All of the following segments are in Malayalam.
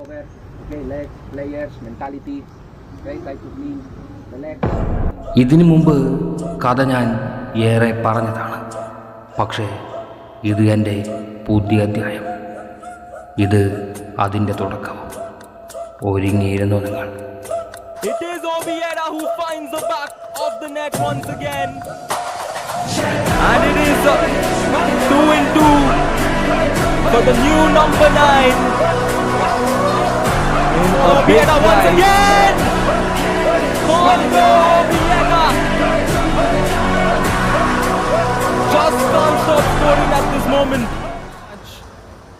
cover, okay, legs, players, mentality, okay, type of mean, the legs. ഇതിനു മുമ്പ് കഥ ഞാൻ ഏറെ പറഞ്ഞതാണ്. പക്ഷേ ഇത് എന്റെ പുതിയ അധ്യായം. ഇത് അതിന്റെ തുടക്കം. ഒരുങ്ങിയിരുന്നു നിങ്ങൾ. It is of the new number nine nine. Obiera once again. Congo Obiera. Just stop scoring at this moment.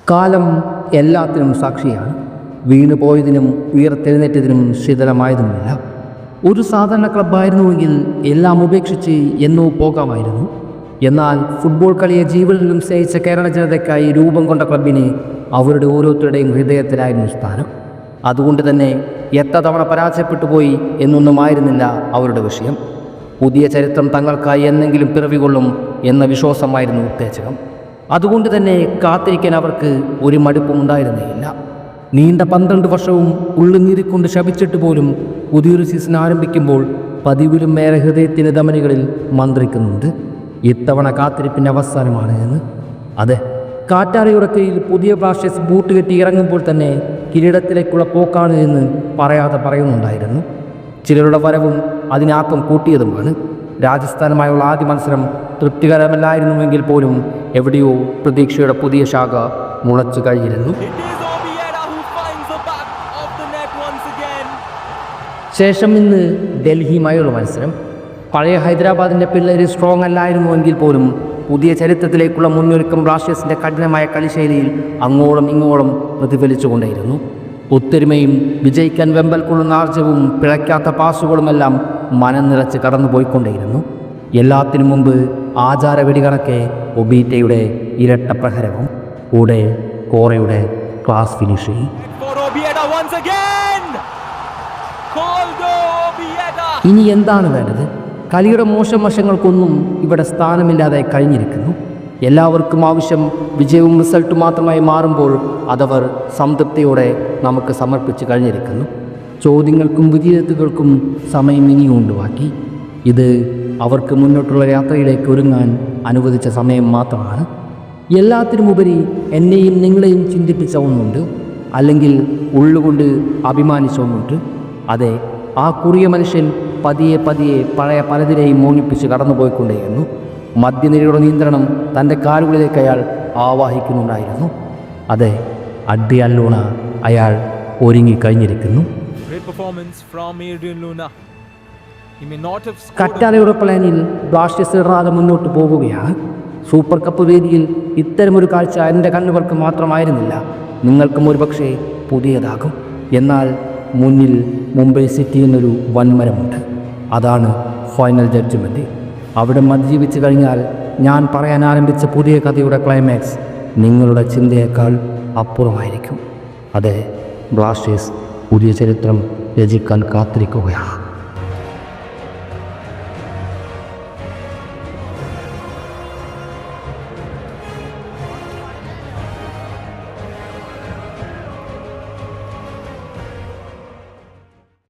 കാലം എല്ലാത്തിനും സാക്ഷിയാണ് വീണു പോയതിനും ഉയർത്തെഴുന്നേറ്റതിനും ശിഥിലമായതുമില്ല ഒരു സാധാരണ ക്ലബ്ബായിരുന്നുവെങ്കിൽ എല്ലാം ഉപേക്ഷിച്ച് എന്നോ പോകാമായിരുന്നു എന്നാൽ ഫുട്ബോൾ കളിയെ ജീവനിലും സ്നേഹിച്ച കേരള ജനതയ്ക്കായി രൂപം കൊണ്ട ക്ലബിന് അവരുടെ ഓരോരുത്തരുടെയും ഹൃദയത്തിലായിരുന്നു സ്ഥാനം അതുകൊണ്ട് തന്നെ എത്ര തവണ പരാജയപ്പെട്ടു പോയി എന്നൊന്നുമായിരുന്നില്ല അവരുടെ വിഷയം. പുതിയ ചരിത്രം തങ്ങൾക്കായി എന്നെങ്കിലും പിറവികൊള്ളും എന്ന വിശ്വാസമായിരുന്നു ഉത്തേജകം. അതുകൊണ്ട് തന്നെ കാത്തിരിക്കാൻ അവർക്ക് ഒരു മടുപ്പും ഉണ്ടായിരുന്നില്ല നീണ്ട പന്ത്രണ്ട് വർഷവും ഉള്ളുനീറിക്കൊണ്ട് ശപിച്ചിട്ട് പോലും പുതിയൊരു സീസൺ ആരംഭിക്കുമ്പോൾ പതിവിലും മേല ഹൃദയത്തിന് ധമനികളിൽ മന്ത്രിക്കുന്നുണ്ട്. ഇത്തവണ കാത്തിരിപ്പിന്റെ അവസാനമാണ് എന്ന്. അതെ കാറ്റാറിയുടെ കീഴിൽ പുതിയ ബ്ലാസ്റ്റേഴ്സ് ബൂട്ട് കെട്ടി ഇറങ്ങുമ്പോൾ തന്നെ കിരീടത്തിലേക്കുള്ള പോക്കാണ് എന്ന് പറയാതെ പറയുന്നുണ്ടായിരുന്നു. ചിലരുടെ വരവും അതിനാക്കം കൂട്ടിയതുമാണ്. രാജസ്ഥാനുമായുള്ള ആദ്യ മത്സരം തൃപ്തികരമല്ലായിരുന്നുവെങ്കിൽ പോലും എവിടെയോ പ്രതീക്ഷയുടെ പുതിയ ശാഖ മുളച്ചു കഴിഞ്ഞിരുന്നു. ശേഷം ഇന്ന് ഡൽഹിയുമായുള്ള മത്സരം. പഴയ ഹൈദരാബാദിന്റെ പിള്ളേർ സ്ട്രോങ് അല്ലായിരുന്നുവെങ്കിൽ പോലും പുതിയ ചരിത്രത്തിലേക്കുള്ള മുന്നൊരുക്കം ബ്ലാസ്റ്റേഴ്സിന്റെ കഠിനമായ കളിശൈലിയിൽ അങ്ങോളം ഇങ്ങോളം പ്രതിഫലിച്ചുകൊണ്ടേയിരുന്നു. ഒത്തൊരുമയും വിജയിക്കാൻ വെമ്പൽ കൊള്ളുന്ന ആർജവും പിഴയ്ക്കാത്ത പാസുകളുമെല്ലാം മനം നിറച്ച് കടന്നുപോയിക്കൊണ്ടേയിരുന്നു. എല്ലാത്തിനും മുമ്പ് ആചാര വെടികണക്കെ ഒബീറ്റയുടെ ഇരട്ട പ്രഹരവും കൂടെ കോറയുടെ ക്ലാസ് ഫിനിഷിംഗ് Obiera. ഇനി എന്താണ് വേണ്ടത്? കളിയുടെ മോശം വശങ്ങൾക്കൊന്നും ഇവിടെ സ്ഥാനമില്ലാതെ കഴിഞ്ഞിരിക്കുന്നു. എല്ലാവർക്കും ആവശ്യം വിജയവും റിസൾട്ടും മാത്രമായി മാറുമ്പോൾ അതവർ സംതൃപ്തിയോടെ നമുക്ക് സമർപ്പിച്ച് കഴിഞ്ഞിരിക്കുന്നു. ചോദ്യങ്ങൾക്കും വിധിയെത്തുകൾക്കും സമയം ഇനിയുണ്ട് ബാക്കി ഇത് അവർക്ക് മുന്നോട്ടുള്ള യാത്രയിലേക്ക് ഒരുങ്ങാൻ അനുവദിച്ച സമയം മാത്രമാണ്. എല്ലാത്തിനുമുപരി എന്നെയും നിങ്ങളെയും ചിന്തിപ്പിച്ച ഒന്നുണ്ട് അല്ലെങ്കിൽ ഉള്ളുകൊണ്ട് അഭിമാനിച്ച ഒന്നുണ്ട് അതെ ആ കുറിയ മനുഷ്യൻ പതിയെ പതിയെ പഴയ പലതിനെയും മോഹിപ്പിച്ച് കടന്നുപോയിക്കൊണ്ടേയിരുന്നു. മദ്യനിരയുടെ നിയന്ത്രണം തന്റെ കാലുകളിലേക്ക് അയാൾ ആവാഹിക്കുന്നുണ്ടായിരുന്നു. അതെ അഡ്രിയാലോണ അയാൾ ഒരുങ്ങിക്കഴിഞ്ഞിരിക്കുന്നു. കറ്റാലയുടെ പ്ലാനിൽ ബ്ലാസ്റ്റേഴ്സ് ഇടാതെ മുന്നോട്ട് പോവുകയാണ് സൂപ്പർ കപ്പ് വേദിയിൽ ഇത്തരമൊരു കാഴ്ച എന്റെ കണ്ണുകൾക്ക് മാത്രമായിരുന്നില്ല. നിങ്ങൾക്കും ഒരുപക്ഷെ പുതിയതാകും. എന്നാൽ മുന്നിൽ മുംബൈ സിറ്റി എന്നൊരു വൻമരമുണ്ട്. അതാണ് ഫൈനൽ ജഡ്ജ്മെന്റ് അവിടെ അതിജീവിച്ച് കഴിഞ്ഞാൽ ഞാൻ പറയാൻ ആരംഭിച്ച പുതിയ കഥയുടെ ക്ലൈമാക്സ് നിങ്ങളുടെ ചിന്തയേക്കാൾ അപ്പുറമായിരിക്കും. അതെ ബ്ലാസ്റ്റേഴ്സ് പുതിയ ചരിത്രം രചിക്കാൻ കാത്തിരിക്കുകയാണ്.